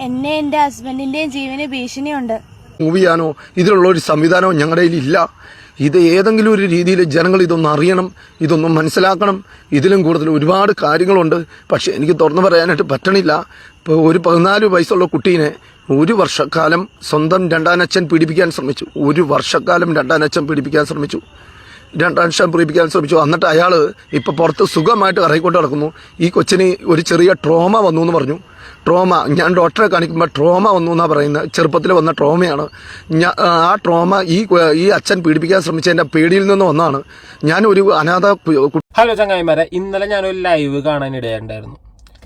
എന്നെ എന്റെ ഹസ്ബൻഡിന്റെയും ജീവന് ഭീഷണിയുണ്ട്. മൂവ് ചെയ്യാനോ ഇതിലുള്ള ഒരു സംവിധാനമോ ഞങ്ങളുടെ ഇല്ല ഇത് ഏതെങ്കിലും ഒരു രീതിയിൽ ജനങ്ങൾ ഇതൊന്ന് അറിയണം ഇതൊന്നും മനസ്സിലാക്കണം. ഇതിലും കൂടുതൽ ഒരുപാട് കാര്യങ്ങളുണ്ട്. പക്ഷേ എനിക്ക് തുറന്നു പറയാനായിട്ട് പറ്റണില്ല. ഇപ്പോൾ ഒരു പതിനാല് വയസ്സുള്ള കുട്ടീനെ ഒരു വർഷക്കാലം സ്വന്തം രണ്ടാനച്ഛൻ പീഡിപ്പിക്കാൻ ശ്രമിച്ചു. ഒരു വർഷക്കാലം രണ്ടാനച്ഛൻ പീഡിപ്പിക്കാൻ ശ്രമിച്ചു. രണ്ടാനക്ഷൻ പീഡിപ്പിക്കാൻ ശ്രമിച്ചു. എന്നിട്ട് അയാൾ ഇപ്പോൾ പുറത്ത് സുഖമായിട്ട് ഇറങ്ങിക്കൊണ്ട് നടക്കുന്നു. ഈ കൊച്ചിന് ഒരു ചെറിയ ട്രോമ വന്നു എന്ന് പറഞ്ഞു. ട്രോമ ഞാൻ ഡോക്ടറെ കാണിക്കുമ്പോൾ ട്രോമ വന്നു എന്നാണ് പറയുന്നത്. ചെറുപ്പത്തിൽ വന്ന ട്രോമയാണ്. ഞാൻ ആ ട്രോമ ഈ ഈ അച്ഛൻ പീഡിപ്പിക്കാൻ ശ്രമിച്ചതിന്റെ പേടിയിൽ നിന്ന് വന്നാണ്. ഞാൻ ഒരു അനാഥ ഹലോ ചങ്ങായിമാരെ ഇന്നലെ ഞാനൊരു ലൈവ് കാണാനിടയുണ്ടായിരുന്നു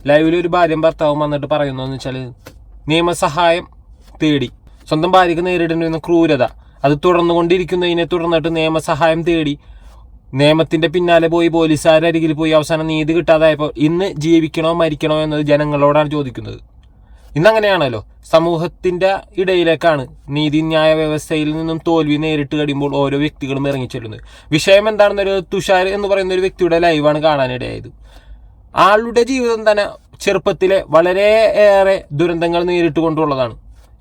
ലൈവിൽ ഒരു ഭാര്യയും ഭർത്താവും വന്നിട്ട് പറയുന്നതെന്ന് വെച്ചാൽ നിയമസഹായം തേടി. സ്വന്തം ഭാര്യയ്ക്ക് നേരിടേണ്ടി വരുന്ന ക്രൂരത. അത് തുടർന്നുകൊണ്ടിരിക്കുന്നതിനെ തുടർന്നിട്ട് നിയമസഹായം തേടി. നിയമത്തിന്റെ പിന്നാലെ പോയി പോലീസുകാരുടെ അരികിൽ പോയി അവസാനം നീതി കിട്ടാതായപ്പോൾ ഇന്ന് ജീവിക്കണോ മരിക്കണോ എന്നത് ജനങ്ങളോടാണ് ചോദിക്കുന്നത്. ഇന്നങ്ങനെയാണല്ലോ. സമൂഹത്തിന്റെ ഇടയിലേക്കാണ് നീതിന്യായ വ്യവസ്ഥയിൽ നിന്നും തോൽവി നേരിട്ട് കഴിയുമ്പോൾ ഓരോ വ്യക്തികളും ഇറങ്ങിച്ചെല്ലുന്നത്. വിഷയം എന്താണെന്നൊരു തുഷാർ എന്ന് പറയുന്ന ഒരു വ്യക്തിയുടെ ലൈവാണ് കാണാനിടയായത്. ആളുടെ ജീവിതം തന്നെ ചെറുപ്പത്തിലെ വളരെ ഏറെ ദുരന്തങ്ങൾ നേരിട്ട് കൊണ്ടുള്ളതാണ്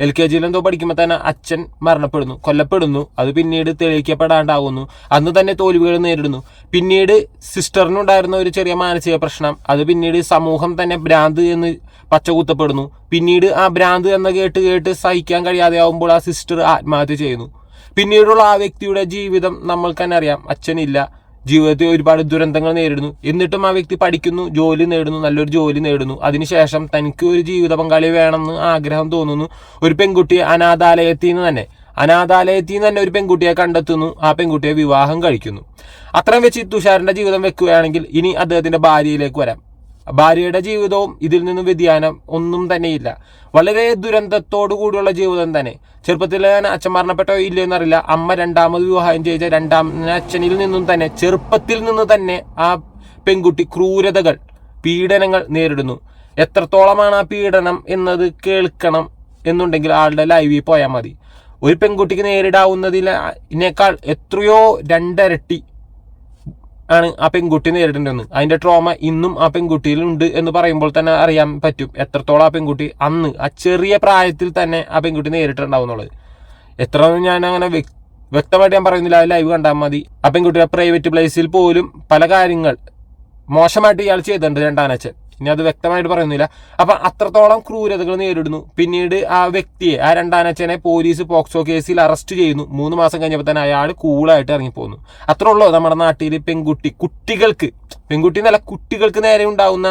എൽ കെ ജിയിൽ എന്തോ പഠിക്കുമ്പോൾ തന്നെ അച്ഛൻ മരണപ്പെടുന്നു കൊല്ലപ്പെടുന്നു. അത് പിന്നീട് തെളിയിക്കപ്പെടാണ്ടാവുന്നു. അന്ന് തന്നെ തോൽവികൾ നേരിടുന്നു. പിന്നീട് സിസ്റ്ററിനുണ്ടായിരുന്ന ഒരു ചെറിയ മാനസിക പ്രശ്നം. അത് പിന്നീട് സമൂഹം തന്നെ ഭ്രാന്ത് എന്ന് പച്ചകുത്തപ്പെടുന്നു പിന്നീട് ആ ഭ്രാന്ത് എന്ന കേട്ട് കേട്ട് സഹിക്കാൻ കഴിയാതെ ആവുമ്പോൾ ആ സിസ്റ്റർ ആത്മഹത്യ ചെയ്യുന്നു. പിന്നീടുള്ള ആ വ്യക്തിയുടെ ജീവിതം നമ്മൾക്ക് തന്നെ അറിയാം. അച്ഛനില്ല. ജീവിതത്തിൽ ഒരുപാട് ദുരന്തങ്ങൾ നേരിടുന്നു. എന്നിട്ടും ആ വ്യക്തി പഠിക്കുന്നു ജോലി നേടുന്നു നല്ലൊരു ജോലി നേടുന്നു. അതിനുശേഷം തനിക്ക് ഒരു ജീവിത പങ്കാളി വേണമെന്ന് ആഗ്രഹം തോന്നുന്നു. ഒരു പെൺകുട്ടി അനാഥാലയത്തിൽ നിന്ന് തന്നെ അനാഥാലയത്തിൽ നിന്ന് തന്നെ ഒരു പെൺകുട്ടിയെ കണ്ടെത്തുന്നു. ആ പെൺകുട്ടിയെ വിവാഹം കഴിക്കുന്നു. അത്രയും വെച്ച് തുഷാറിന്റെ ജീവിതം വെക്കുകയാണെങ്കിൽ ഇനി അദ്ദേഹത്തിന്റെ ഭാര്യയിലേക്ക് വരാം. ഭാര്യയുടെ ജീവിതവും ഇതിൽ നിന്നും വ്യതിയാനം ഒന്നും തന്നെയില്ല. വളരെ ദുരന്തത്തോടു കൂടിയുള്ള ജീവിതം തന്നെ. ചെറുപ്പത്തിൽ ഞാൻ അച്ഛൻ മരണപ്പെട്ടോ ഇല്ലയോ എന്നറിയില്ല. അമ്മ രണ്ടാമത് വിവാഹം ചെയ്ത രണ്ടാം അച്ഛനിൽ നിന്നും തന്നെ ചെറുപ്പത്തിൽ നിന്ന് തന്നെ ആ പെൺകുട്ടി ക്രൂരതകൾ പീഡനങ്ങൾ നേരിടുന്നു. എത്രത്തോളമാണ് ആ പീഡനം എന്നത് കേൾക്കണം എന്നുണ്ടെങ്കിൽ ആളുടെ ലൈവിൽ പോയാൽ മതി. ഒരു പെൺകുട്ടിക്ക് നേരിടാവുന്നതിനേക്കാൾ എത്രയോ രണ്ടരട്ടി ആണ് ആ പെൺകുട്ടി നേരിടേണ്ടതെന്ന്. അതിന്റെ ട്രോമ ഇന്നും ആ പെൺകുട്ടിയിൽ ഉണ്ട് എന്ന് പറയുമ്പോൾ തന്നെ അറിയാൻ പറ്റും എത്രത്തോളം ആ പെൺകുട്ടി അന്ന് ആ ചെറിയ പ്രായത്തിൽ തന്നെ ആ പെൺകുട്ടി നേരിട്ടുണ്ടാവുന്നുള്ളത് എത്ര ഞാൻ അങ്ങനെ വ്യക്- വ്യക്തമായിട്ട് ഞാൻ പറയുന്നില്ല ആ ലൈവ് കണ്ടാൽ മതി. ആ പെൺകുട്ടിയുടെ പ്രൈവറ്റ് പ്ലേസിൽ പോലും പല കാര്യങ്ങൾ മോശമായിട്ട് ഇയാൾ ചെയ്തിട്ടുണ്ട് രണ്ടാനച്ഛൻ. ഇനി അത് വ്യക്തമായിട്ട് പറയുന്നില്ല. അപ്പം അത്രത്തോളം ക്രൂരതകൾ നേരിടുന്നു. പിന്നീട് ആ വ്യക്തിയെ ആ രണ്ടാനച്ഛനെ പോലീസ് പോക്സോ കേസിൽ അറസ്റ്റ് ചെയ്യുന്നു. മൂന്ന് മാസം കഴിഞ്ഞപ്പോൾ തന്നെ അയാൾ കൂളായിട്ട് ഇറങ്ങിപ്പോകുന്നു അത്രേ ഉള്ളൂ നമ്മുടെ നാട്ടിൽ പെൺകുട്ടി കുട്ടികൾക്ക് പെൺകുട്ടി എന്നല്ല കുട്ടികൾക്ക് നേരെ ഉണ്ടാവുന്ന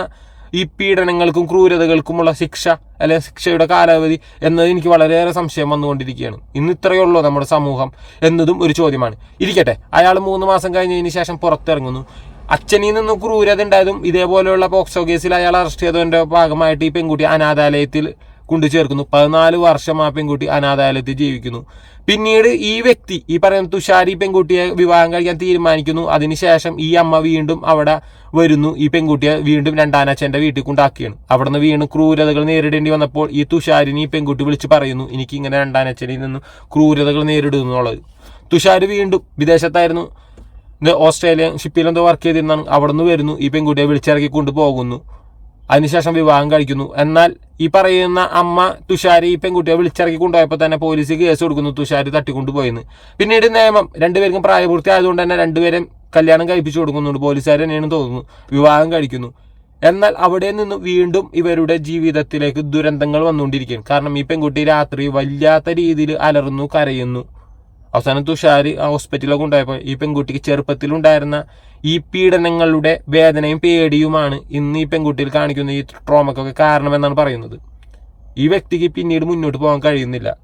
ഈ പീഡനങ്ങൾക്കും ക്രൂരതകൾക്കുമുള്ള ശിക്ഷ അല്ലെ ശിക്ഷയുടെ കാലാവധി എന്നത് എനിക്ക് വളരെയേറെ സംശയം വന്നുകൊണ്ടിരിക്കുകയാണ്. ഇന്ന് ഇത്രയേ ഉള്ളൂ നമ്മുടെ സമൂഹം എന്നതും ഒരു ചോദ്യമാണ്. ഇരിക്കട്ടെ അയാൾ മൂന്ന് മാസം കഴിഞ്ഞതിന് ശേഷം പുറത്തിറങ്ങുന്നു. അച്ഛനിൽ നിന്ന് ക്രൂരത ഉണ്ടായതും ഇതേപോലെയുള്ള പോക്സോ കേസിൽ അയാൾ അറസ്റ്റ് ചെയ്തതിന്റെ ഭാഗമായിട്ട് ഈ പെൺകുട്ടി അനാഥാലയത്തിൽ കൊണ്ടു ചേർക്കുന്നു പതിനാല് വർഷം ആ പെൺകുട്ടി അനാഥാലയത്തിൽ ജീവിക്കുന്നു. പിന്നീട് ഈ വ്യക്തി ഈ പറയുന്ന തുഷാരി പെൺകുട്ടിയെ വിവാഹം കഴിക്കാൻ തീരുമാനിക്കുന്നു. അതിനുശേഷം ഈ അമ്മ വീണ്ടും അവിടെ വരുന്നു. ഈ പെൺകുട്ടിയെ വീണ്ടും രണ്ടാനച്ഛന്റെ വീട്ടിൽ കൊണ്ടാക്കിയാണ് അവിടുന്ന് വീണ് ക്രൂരതകൾ നേരിടേണ്ടി വന്നപ്പോൾ ഈ തുഷാരിനെ ഈ പെൺകുട്ടി വിളിച്ച് പറയുന്നു എനിക്ക് ഇങ്ങനെ രണ്ടാനച്ഛനിൽ നിന്നും ക്രൂരതകൾ നേരിടുന്നു എന്നുള്ളത് തുഷാർ വീണ്ടും വിദേശത്തായിരുന്നു. ഓസ്ട്രേലിയൻ ഷിപ്പിൽ എന്തോ വർക്ക് ചെയ്തിരുന്നാണ് അവിടെ നിന്ന് വരുന്നു. ഈ പെൺകുട്ടിയെ വിളിച്ചിറക്കി കൊണ്ടുപോകുന്നു അതിനുശേഷം വിവാഹം കഴിക്കുന്നു. എന്നാൽ ഈ പറയുന്ന അമ്മ തുഷാരി ഈ പെൺകുട്ടിയെ വിളിച്ചിറക്കി കൊണ്ടുപോയപ്പോൾ തന്നെ പോലീസ് കേസ് കൊടുക്കുന്നു. തുഷാരി തട്ടിക്കൊണ്ടുപോയെന്ന് പിന്നീട് നിയമം. രണ്ടുപേർക്കും പ്രായപൂർത്തി ആയതുകൊണ്ട് തന്നെ രണ്ടുപേരും കല്യാണം കഴിപ്പിച്ചു കൊടുക്കുന്നുണ്ട്. പോലീസുകാർ തന്നെയാണ് തോന്നുന്നു. വിവാഹം കഴിക്കുന്നു. എന്നാൽ അവിടെ നിന്ന് വീണ്ടും ഇവരുടെ ജീവിതത്തിലേക്ക് ദുരന്തങ്ങൾ വന്നുകൊണ്ടിരിക്കുകയാണ്. കാരണം ഈ പെൺകുട്ടി രാത്രി വല്ലാത്ത രീതിയിൽ അലറുന്നു കരയുന്നു. അവസാനം തുഷാരി ആ ഹോസ്പിറ്റലിലൊക്കെ ഉണ്ടായപ്പോൾ ഈ പെൺകുട്ടിക്ക് ചെറുപ്പത്തിലുണ്ടായിരുന്ന ഈ പീഡനങ്ങളുടെ വേദനയും പേടിയുമാണ് ഇന്ന് ഈ പെൺകുട്ടിയിൽ കാണിക്കുന്ന ഈ ട്രോമക്കൊക്കെ കാരണമെന്നാണ് പറയുന്നത്. ഈ വ്യക്തിക്ക് പിന്നീട് മുന്നോട്ട് പോകാൻ കഴിയുന്നില്ല.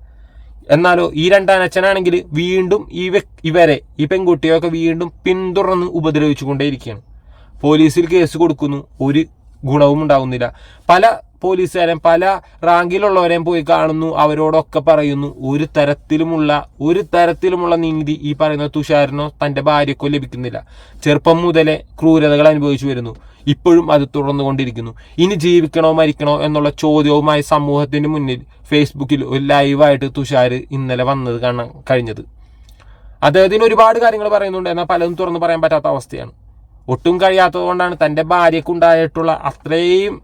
എന്നാലോ ഈ രണ്ടാനച്ഛനാണെങ്കിൽ വീണ്ടും ഈ ഇവരെ ഈ പെൺകുട്ടിയൊക്കെ വീണ്ടും പിന്തുടർന്ന് ഉപദ്രവിച്ചുകൊണ്ടേയിരിക്കുകയാണ്. പോലീസിൽ കേസ് കൊടുക്കുന്നു. ഒരു ഗുണവും ഉണ്ടാകുന്നില്ല പല പോലീസുകാരെയും പല റാങ്കിലുള്ളവരെയും പോയി കാണുന്നു. അവരോടൊക്കെ പറയുന്നു ഒരു തരത്തിലുമുള്ള ഒരു തരത്തിലുമുള്ള നീതി ഈ പറയുന്ന തുഷാരനോ തന്റെ ഭാര്യക്കോ ലഭിക്കുന്നില്ല. ചെറുപ്പം മുതലേ ക്രൂരതകൾ അനുഭവിച്ചു വരുന്നു. ഇപ്പോഴും അത് തുടർന്നുകൊണ്ടിരിക്കുന്നു. ഇനി ജീവിക്കണോ മരിക്കണോ എന്നുള്ള ചോദ്യവുമായി സമൂഹത്തിന് മുന്നിൽ ഫേസ്ബുക്കിൽ ഒരു ലൈവായിട്ട് തുഷാർ ഇന്നലെ വന്നത് കാണാൻ കഴിഞ്ഞത്. അദ്ദേഹത്തിന് ഒരുപാട് കാര്യങ്ങൾ പറയുന്നുണ്ട്. എന്നാൽ പലതും തുറന്നു പറയാൻ പറ്റാത്ത അവസ്ഥയാണ്. ഒട്ടും കഴിയാത്തത് കൊണ്ടാണ് തന്റെ ഭാര്യക്കുണ്ടായിട്ടുള്ള അത്രയും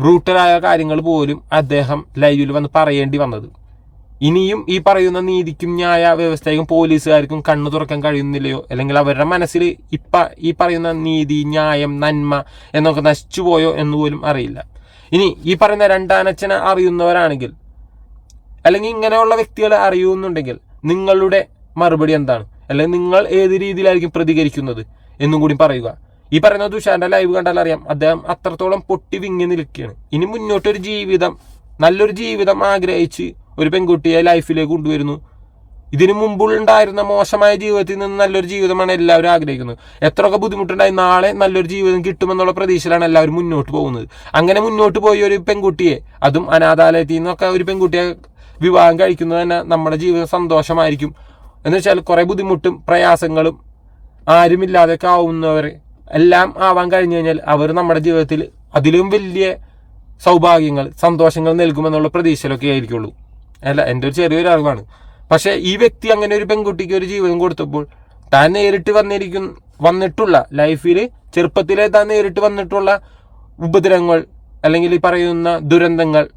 ബ്രൂട്ടലായ കാര്യങ്ങൾ പോലും അദ്ദേഹം ലൈവിൽ വന്ന് പറയേണ്ടി വന്നത്. ഇനിയും ഈ പറയുന്ന നീതിക്കും ന്യായ വ്യവസ്ഥയ്ക്കും പോലീസുകാർക്കും കണ്ണു തുറക്കാൻ കഴിയുന്നില്ലയോ? അല്ലെങ്കിൽ അവരുടെ മനസ്സിൽ ഇപ്പ ഈ പറയുന്ന നീതി ന്യായം നന്മ എന്നൊക്കെ നശിച്ചുപോയോ എന്ന് പോലും അറിയില്ല. ഇനി ഈ പറയുന്ന രണ്ടാനച്ഛനെ അറിയുന്നവരാണെങ്കിൽ അല്ലെങ്കിൽ ഇങ്ങനെയുള്ള വ്യക്തികളെ അറിയുന്നുണ്ടെങ്കിൽ നിങ്ങളുടെ മറുപടി എന്താണ്? അല്ലെങ്കിൽ നിങ്ങൾ ഏത് രീതിയിലായിരിക്കും പ്രതികരിക്കുന്നത് എന്നും കൂടി പറയുക. ഈ പറയുന്ന ദുഷാന്റെ ലൈവ് കണ്ടാൽ അറിയാം അദ്ദേഹം അത്രത്തോളം പൊട്ടി വിങ്ങി നിൽക്കുകയാണ്. ഇനി മുന്നോട്ടൊരു ജീവിതം നല്ലൊരു ജീവിതം ആഗ്രഹിച്ച് ഒരു പെൺകുട്ടിയെ ലൈഫിലേക്ക് കൊണ്ടുവരുന്നു. ഇതിനു മുമ്പുണ്ടായിരുന്ന മോശമായ ജീവിതത്തിൽ നിന്ന് നല്ലൊരു ജീവിതമാണ് എല്ലാവരും ആഗ്രഹിക്കുന്നത്. എത്രയൊക്കെ ബുദ്ധിമുട്ടുണ്ടായി നാളെ നല്ലൊരു ജീവിതം കിട്ടുമെന്നുള്ള പ്രതീക്ഷയിലാണ് എല്ലാവരും മുന്നോട്ട് പോകുന്നത്. അങ്ങനെ മുന്നോട്ട് പോയി ഒരു പെൺകുട്ടിയെ അതും അനാഥാലയത്തിൽ നിന്നൊക്കെ ഒരു പെൺകുട്ടിയെ വിവാഹം കഴിക്കുന്നത് തന്നെ നമ്മുടെ ജീവിതം സന്തോഷമായിരിക്കും. എന്ന് വെച്ചാൽ കുറേ ബുദ്ധിമുട്ടും പ്രയാസങ്ങളും ആരുമില്ലാതെയൊക്കെ ആവുന്നവർ എല്ലാം ആവാൻ കഴിഞ്ഞു കഴിഞ്ഞാൽ അവർ നമ്മുടെ ജീവിതത്തിൽ അതിലും വലിയ സൗഭാഗ്യങ്ങൾ സന്തോഷങ്ങൾ നൽകുമെന്നുള്ള പ്രതീക്ഷയിലൊക്കെ ആയിരിക്കുള്ളൂ. അല്ല എന്റെ ഒരു ചെറിയൊരു അറിവാണ് പക്ഷേ ഈ വ്യക്തി അങ്ങനെ ഒരു പെൺകുട്ടിക്ക് ഒരു ജീവിതം കൊടുത്തപ്പോൾ താൻ നേരിട്ട് വന്നിരിക്കും വന്നിട്ടുള്ള ലൈഫിൽ ചെറുപ്പത്തിലെ താൻ നേരിട്ട് വന്നിട്ടുള്ള ഉപദ്രവങ്ങൾ അല്ലെങ്കിൽ ഈ പറയുന്ന ദുരന്തങ്ങൾ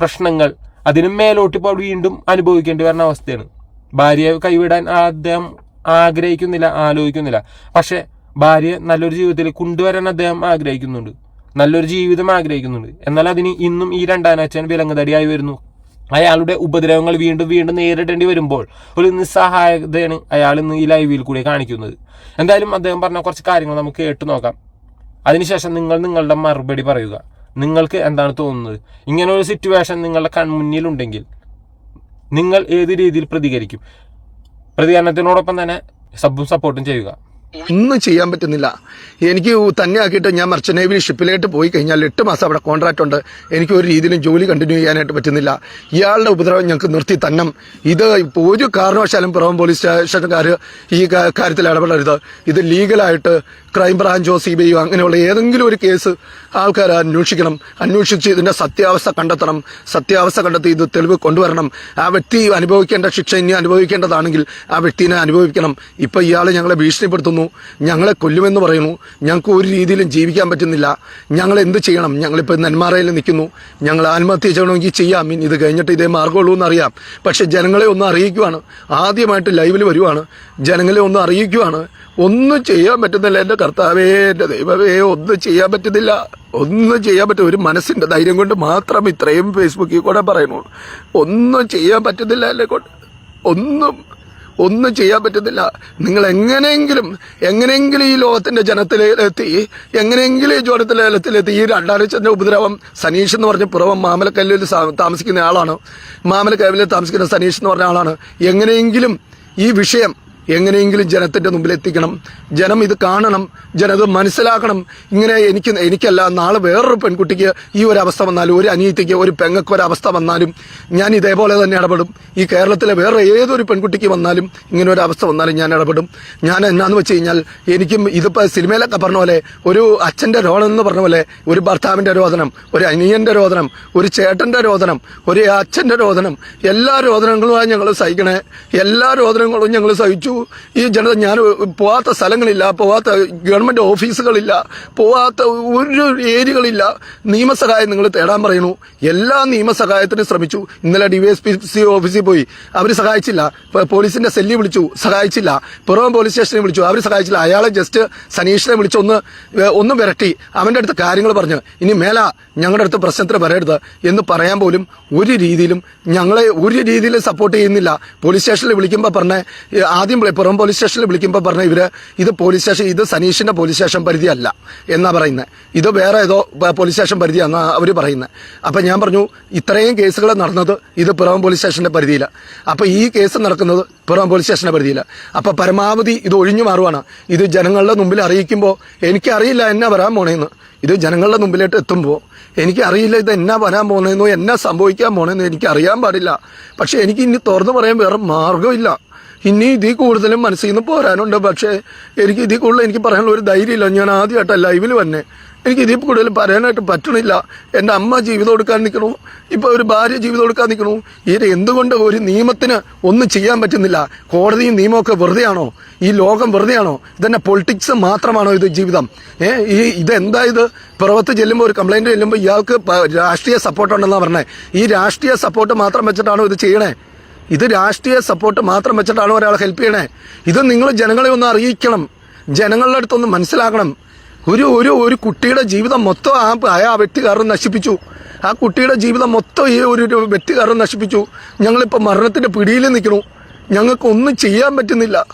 പ്രശ്നങ്ങൾ അതിനും മേലോട്ട് ഇപ്പോൾ വീണ്ടും അനുഭവിക്കേണ്ടി വരുന്ന അവസ്ഥയാണ്. ഭാര്യയെ കൈവിടാൻ അദ്ദേഹം ആഗ്രഹിക്കുന്നില്ല ആലോചിക്കുന്നില്ല. പക്ഷെ ഭാര്യയെ നല്ലൊരു ജീവിതത്തിലേക്ക് കൊണ്ടുവരാൻ അദ്ദേഹം ആഗ്രഹിക്കുന്നുണ്ട്. നല്ലൊരു ജീവിതം ആഗ്രഹിക്കുന്നുണ്ട്. എന്നാൽ അതിന് ഇന്നും ഈ രണ്ടാനച്ഛൻ വിലങ്ങുതടിയായി വരുന്നു. അയാളുടെ ഉപദ്രവങ്ങൾ വീണ്ടും വീണ്ടും നേരിടേണ്ടി വരുമ്പോൾ ഒരു നിസ്സഹായതയാണ് അയാൾ ഇന്ന് ഈ ലൈവിൽ കൂടി കാണിക്കുന്നത്. എന്തായാലും അദ്ദേഹം പറഞ്ഞ കുറച്ച് കാര്യങ്ങൾ നമുക്ക് കേട്ടു നോക്കാം. അതിനുശേഷം നിങ്ങൾ നിങ്ങളുടെ മറുപടി പറയുക. നിങ്ങൾക്ക് എന്താണ് തോന്നുന്നത്? ഇങ്ങനെ ഒരു സിറ്റുവേഷൻ നിങ്ങളുടെ കൺമുന്നിലുണ്ടെങ്കിൽ നിങ്ങൾ ഏത് രീതിയിൽ പ്രതികരിക്കും? പ്രതികരണത്തിനോടൊപ്പം തന്നെ സബും സപ്പോർട്ടും ചെയ്യുക. ഒന്നും ചെയ്യാൻ പറ്റുന്നില്ല. എനിക്ക് തന്നെ ആക്കിയിട്ട് ഞാൻ മർച്ചന്റ് നേവി ഷിപ്പിലേക്ക് പോയി കഴിഞ്ഞാൽ എട്ട് മാസം അവിടെ കോൺട്രാക്ട് ഉണ്ട്. എനിക്ക് ഒരു രീതിയിലും ജോലി കണ്ടിന്യൂ ചെയ്യാനായിട്ട് പറ്റുന്നില്ല. ഇയാളുടെ ഉപദ്രവം ഞങ്ങൾക്ക് നിർത്തി തന്നം ഇത് ഒരു കാരണവശാലും പുറം പോലീസ് സ്റ്റേഷൻകാർ ഈ കാര്യത്തിൽ ഇടപെടരുത്. ഇത് ലീഗലായിട്ട് ക്രൈംബ്രാഞ്ചോ സി ബി ഐയോ അങ്ങനെയുള്ള ഏതെങ്കിലും ഒരു കേസ് ആൾക്കാർ അന്വേഷിക്കണം. അന്വേഷിച്ച് ഇതിന്റെ സത്യാവസ്ഥ കണ്ടെത്തണം. സത്യാവസ്ഥ കണ്ടെത്തി ഇത് തെളിവ് കൊണ്ടുവരണം. ആ വ്യക്തി അനുഭവിക്കേണ്ട ശിക്ഷ ഇനി അനുഭവിക്കേണ്ടതാണെങ്കിൽ ആ വ്യക്തിനെ അനുഭവിക്കണം. ഇപ്പൊ ഇയാൾ ഞങ്ങളെ ഭീഷണിപ്പെടുത്തുന്നു. ഞങ്ങളെ കൊല്ലുമെന്ന് പറയുന്നു. ഞങ്ങൾക്ക് ഒരു രീതിയിലും ജീവിക്കാൻ പറ്റുന്നില്ല. ഞങ്ങൾ എന്ത് ചെയ്യണം? ഞങ്ങളിപ്പോൾ നെന്മാറയിൽ നിൽക്കുന്നു. ഞങ്ങൾ ആത്മഹത്യ ചെയ്യണമെങ്കിൽ ചെയ്യാം. ഇനി ഇത് കഴിഞ്ഞിട്ട് ഇതേ മാർഗമുള്ളൂ എന്നറിയാം പക്ഷെ ജനങ്ങളെ ഒന്ന് അറിയിക്കുവാണ്. ആദ്യമായിട്ട് ലൈവിൽ വരുവാണ്. ജനങ്ങളെ ഒന്ന് അറിയിക്കുവാണ്. ഒന്നും ചെയ്യാൻ പറ്റുന്നില്ല എന്റെ കർത്താവേ എന്റെ ദൈവമേ ഒന്നും ചെയ്യാൻ പറ്റുന്നില്ല. ഒന്നും ചെയ്യാൻ പറ്റും ഒരു മനസ്സിന്റെ ധൈര്യം കൊണ്ട് മാത്രം ഇത്രയും ഫേസ്ബുക്കിൽ കൂടെ പറയുന്നു. ഒന്നും ചെയ്യാൻ പറ്റുന്നില്ല എന്നെ കൊണ്ട്? ഒന്നും ഒന്നും ചെയ്യാൻ പറ്റുന്നില്ല. നിങ്ങൾ എങ്ങനെയെങ്കിലും എങ്ങനെയെങ്കിലും ഈ ലോകത്തിന്റെ ജനത്തിലെത്തി എങ്ങനെയെങ്കിലും ഈ ജോലത്തിലെ ജലത്തിലെത്തി ഈ രണ്ടാഴ്ചന്റെ ഉപദ്രവം സനീഷ് എന്ന് പറഞ്ഞ പുറവം മാമലക്കല്ലിൽ താമസിക്കുന്ന ആളാണ്. മാമലക്കല്ലിൽ താമസിക്കുന്ന സനീഷ് എന്ന് പറഞ്ഞ ആളാണ്. എങ്ങനെയെങ്കിലും ഈ വിഷയം എങ്ങനെയെങ്കിലും ജനത്തിന്റെ മുമ്പിൽ എത്തിക്കണം ജനം ഇത് കാണണം. ജനം ഇത് മനസ്സിലാക്കണം. ഇങ്ങനെ എനിക്ക് എനിക്കല്ല നാളെ വേറൊരു പെൺകുട്ടിക്ക് ഈ ഒരു അവസ്ഥ വന്നാലും ഒരു അനിയത്തിക്ക് ഒരു പെങ്ങക്ക് ഒരു അവസ്ഥ വന്നാലും ഞാൻ ഇതേപോലെ തന്നെ ഇടപെടും. ഈ കേരളത്തിലെ വേറെ ഏതൊരു പെൺകുട്ടിക്ക് വന്നാലും ഇങ്ങനെ ഒരു അവസ്ഥ വന്നാലും ഞാൻ ഇടപെടും. ഞാൻ എന്നാന്ന് വെച്ച് കഴിഞ്ഞാൽ എനിക്കും ഇതിപ്പോൾ സിനിമയിലൊക്കെ പറഞ്ഞ പോലെ ഒരു അച്ഛന്റെ രോദനം എന്ന് പറഞ്ഞ പോലെ ഒരു ഭർത്താവിന്റെ രോദനം ഒരു അനിയന്റെ രോദനം ഒരു ചേട്ടന്റെ രോദനം ഒരു അച്ഛന്റെ രോദനം എല്ലാ രോദനങ്ങളുമായി ഞങ്ങൾ സഹിക്കണേ. എല്ലാ രോദനങ്ങളും ഞങ്ങൾ സഹിച്ചു. ഈ ജനത ഞാൻ പോവാത്ത സ്ഥലങ്ങളില്ല പോവാത്ത ഗവൺമെന്റ് ഓഫീസുകളില്ല പോവാത്ത ഒരു ഏരിയകളില്ല. നിയമസഹായം നിങ്ങൾ തേടാൻ പറയുന്നു. എല്ലാ നിയമസഹായത്തിനും ശ്രമിച്ചു. ഇന്നലെ D Y S P C ഓഫീസിൽ പോയി. അവർ സഹായിച്ചില്ല. പോലീസിന്റെ സെല്ലി വിളിച്ചു. സഹായിച്ചില്ല. പുറം പോലീസ് സ്റ്റേഷനിൽ വിളിച്ചു. അവർ സഹായിച്ചില്ല. അയാളെ ജസ്റ്റ് സനീഷിനെ വിളിച്ച് ഒന്ന് ഒന്ന് വിരട്ടി. അവന്റെ അടുത്ത് കാര്യങ്ങൾ പറഞ്ഞ്. ഇനി മേല ഞങ്ങളുടെ അടുത്ത് പ്രശ്നത്തിന് വരരുത് എന്ന് പറയാൻ പോലും ഒരു രീതിയിലും ഞങ്ങളെ ഒരു രീതിയിലും സപ്പോർട്ട് ചെയ്യുന്നില്ല. പോലീസ് സ്റ്റേഷനിൽ വിളിക്കുമ്പോൾ പറഞ്ഞ ആദ്യം പുറം പോലീസ് സ്റ്റേഷനിൽ വിളിക്കുമ്പോൾ പറഞ്ഞ ഇവർ ഇത് പോലീസ് സ്റ്റേഷൻ ഇത് സനീഷിന്റെ പോലീസ് സ്റ്റേഷൻ പരിധിയല്ല എന്നാ പറയുന്നത്. ഇത് വേറെ ഏതോ പോലീസ് സ്റ്റേഷൻ പരിധിയാന്നാ അവർ പറയുന്നത്. അപ്പൊ ഞാൻ പറഞ്ഞു ഇത്രയും കേസുകൾ നടന്നത് ഇത് പിറവം പോലീസ് സ്റ്റേഷന്റെ പരിധിയില്ല അപ്പൊ ഈ കേസ് നടക്കുന്നത് പിറവം പോലീസ് സ്റ്റേഷന്റെ പരിധിയില്ല അപ്പൊ പരമാവധി ഇത് ഒഴിഞ്ഞു മാറുവാണ്. ഇത് ജനങ്ങളുടെ മുമ്പിൽ അറിയിക്കുമ്പോൾ എനിക്കറിയില്ല എന്നാ വരാൻ പോണേന്ന്. ഇത് ജനങ്ങളുടെ മുമ്പിലോട്ട് എത്തുമ്പോൾ എനിക്കറിയില്ല ഇത് എന്നാ വരാൻ പോണേന്നോ എന്നാ സംഭവിക്കാൻ പോണേന്നോ എനിക്ക് അറിയാൻ പാടില്ല. പക്ഷേ എനിക്ക് ഇനി തുറന്നു പറയാൻ വേറെ മാർഗമില്ല ഇനി ഇതിൽ കൂടുതലും മനസ്സിൽ നിന്ന് പോരാനുണ്ട്. പക്ഷേ എനിക്ക് ഇതിൽ കൂടുതൽ എനിക്ക് പറയാനുള്ള ഒരു ധൈര്യമില്ല. ഞാൻ ആദ്യമായിട്ടാണ് ലൈവിൽ വന്നെ. എനിക്ക് ഇതിൽ കൂടുതൽ പറയാനായിട്ട് പറ്റണില്ല. എന്റെ അമ്മ ജീവിതം കൊടുക്കാൻ നിൽക്കണു ഇപ്പോൾ ഒരു ഭാര്യ ജീവിതം കൊടുക്കാൻ നിൽക്കണു ഇത് എന്തുകൊണ്ട് ഒരു നിയമത്തിന് ഒന്നും ചെയ്യാൻ പറ്റുന്നില്ല? കോടതിയും നിയമമൊക്കെ വെറുതെയാണോ? ഈ ലോകം വെറുതെയാണോ? ഇതന്നെ പൊളിറ്റിക്സ് മാത്രമാണോ ഇത് ജീവിതം? ഏ ഈ ഇതെന്താ ഇത്? പിറവത്ത് ചെല്ലുമ്പോൾ ഒരു കംപ്ലൈന്റ് ചെല്ലുമ്പോൾ ഇയാൾക്ക് രാഷ്ട്രീയ സപ്പോർട്ടുണ്ടെന്നാണ് പറഞ്ഞത് ഈ രാഷ്ട്രീയ സപ്പോർട്ട് മാത്രം വെച്ചിട്ടാണോ ഇത് ചെയ്യണേ? ഇത് രാഷ്ട്രീയ സപ്പോർട്ട് മാത്രം വെച്ചിട്ടാണ് ഒരാളെ ഹെൽപ്പ് ചെയ്യണേ? ഇത് നിങ്ങൾ ജനങ്ങളെ ഒന്ന് അറിയിക്കണം. ജനങ്ങളുടെ അടുത്തൊന്ന് മനസ്സിലാക്കണം. ഒരു ഒരു ഒരു കുട്ടിയുടെ ജീവിതം മൊത്തം ആ ആ വ്യക്തി കാരണം നശിപ്പിച്ചു. ആ കുട്ടിയുടെ ജീവിതം മൊത്തം ഈ ഒരു ഒരു വ്യക്തി കാരണം നശിപ്പിച്ചു. ഞങ്ങളിപ്പോൾ മരണത്തിന്റെ പിടിയിൽ നിൽക്കണു ഞങ്ങൾക്കൊന്നും ചെയ്യാൻ പറ്റുന്നില്ല.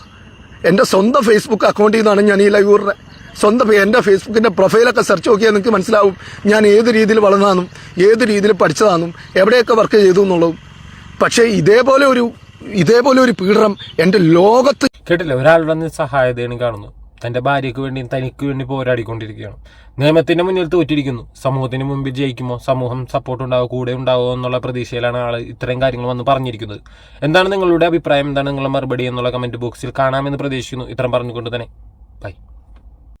എന്റെ സ്വന്തം ഫേസ്ബുക്ക് അക്കൗണ്ടിൽ നിന്നാണ് ഞാൻ ഈ ലൈവ് പറഞ്ഞത് സ്വന്തം എന്റെ ഫേസ്ബുക്കിന്റെ പ്രൊഫൈലൊക്കെ സെർച്ച് നോക്കിയാൽ നിങ്ങൾക്ക് മനസ്സിലാവും. ഞാൻ ഏത് രീതിയിൽ വളർന്നതാണെന്നും ഏത് രീതിയിൽ പഠിച്ചതാണെന്നും എവിടെയൊക്കെ വർക്ക് ചെയ്തു എന്നുള്ളതും. പക്ഷേ ഇതേപോലെ ഒരു ഇതേപോലെ ഒരു പീഡനം എന്റെ ലോകത്ത് കേട്ടില്ല? ഒരാളുടെ നിസ്സഹായതയാണ് കാണുന്നു തന്റെ ഭാര്യയ്ക്ക് വേണ്ടിയും തനിക്ക് വേണ്ടി പോരാടിക്കൊണ്ടിരിക്കുകയാണ്. നിയമത്തിന്റെ മുന്നിൽ തോറ്റിരിക്കുന്നു. സമൂഹത്തിന് മുമ്പിൽ ജയിക്കുമോ? സമൂഹം സപ്പോർട്ട് ഉണ്ടാവോ? കൂടെ ഉണ്ടാവോ? എന്നുള്ള പ്രതീക്ഷയിലാണ് ആൾ ഇത്രയും കാര്യങ്ങൾ വന്ന് പറഞ്ഞിരിക്കുന്നത്. എന്താണ് നിങ്ങളുടെ അഭിപ്രായം? എന്താണ് നിങ്ങളുടെ മറുപടി? എന്നുള്ള കമന്റ് ബോക്സിൽ കാണാമെന്ന് പ്രതീക്ഷിക്കുന്നു. ഇത്രയും പറഞ്ഞുകൊണ്ട് തന്നെ. ബൈ